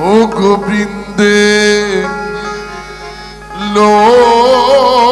ও গোবৃন্দে ললিতে।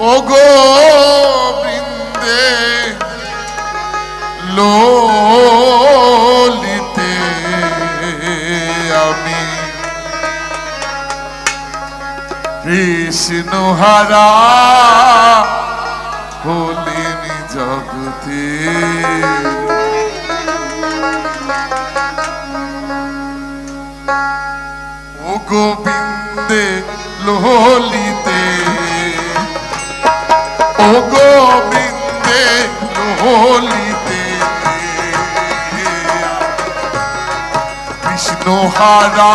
ও গোবৃন্দে ললিতে আমি কৃষ্ণ হারা ও গোবিন্দে লোহলিতে। ও গোবিন্দে লোহলিতে। কৃষ্ণ হারা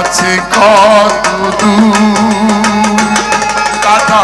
আছে কত দূর? কাটা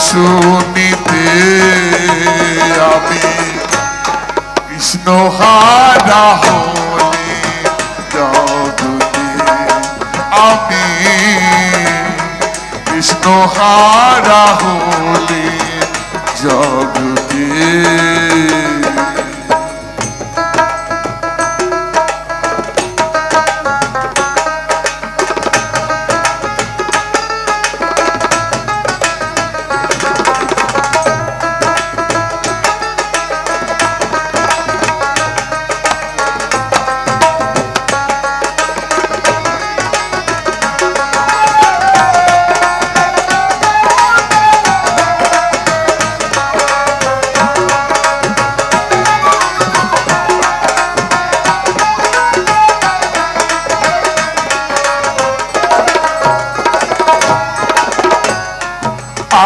শুনিতে আমি কৃষ্ণ হারা হলে আমি কৃষ্ণ হারা হলে জগতে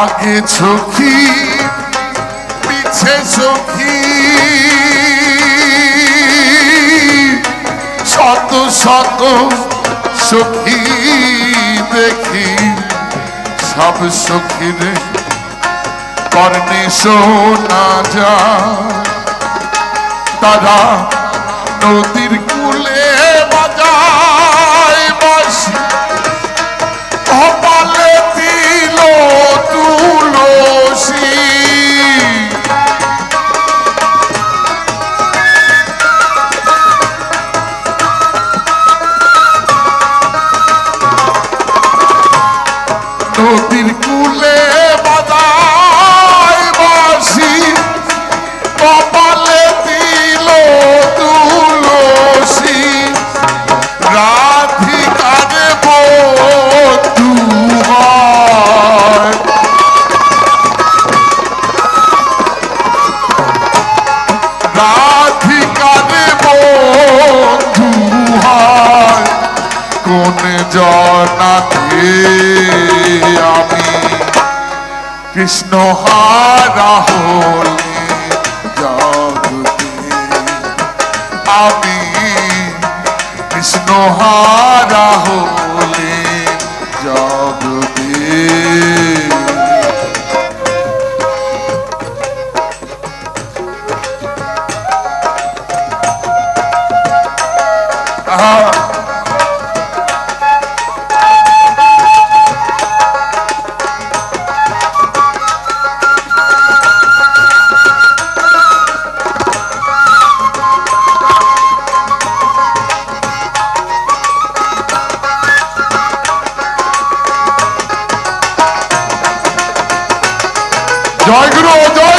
আগে সখী পিছে সখী শত শত সখী দেখি, সব সখীর কর্ণে শোনা যায়। তারা নদীর কোন জনাতে আমি কৃষ্ণ হারা হলে জগতে আমি কৃষ্ণ হারা হলে জগতে জয় গুরু জয়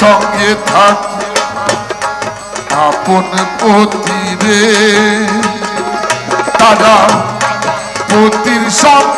সঙ্গে থাক আপন পতিরে। তারা পতির সঙ্গে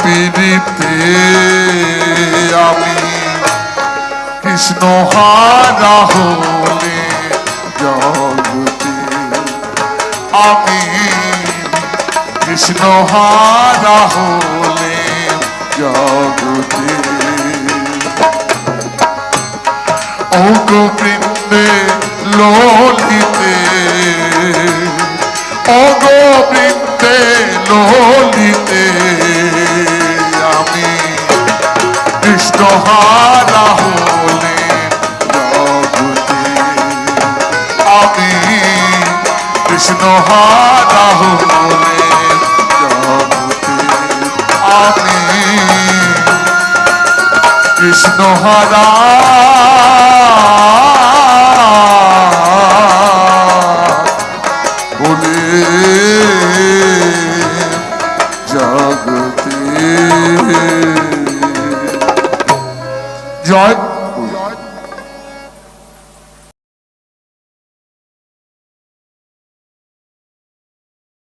পীড়িতে আমি কৃষ্ণ হারা হলে জগতে আমি কৃষ্ণ হারা হলে জগতে। ও গোবৃন্দে ললিতে ও গোবৃন্দে ললিতে কৃষ্ণ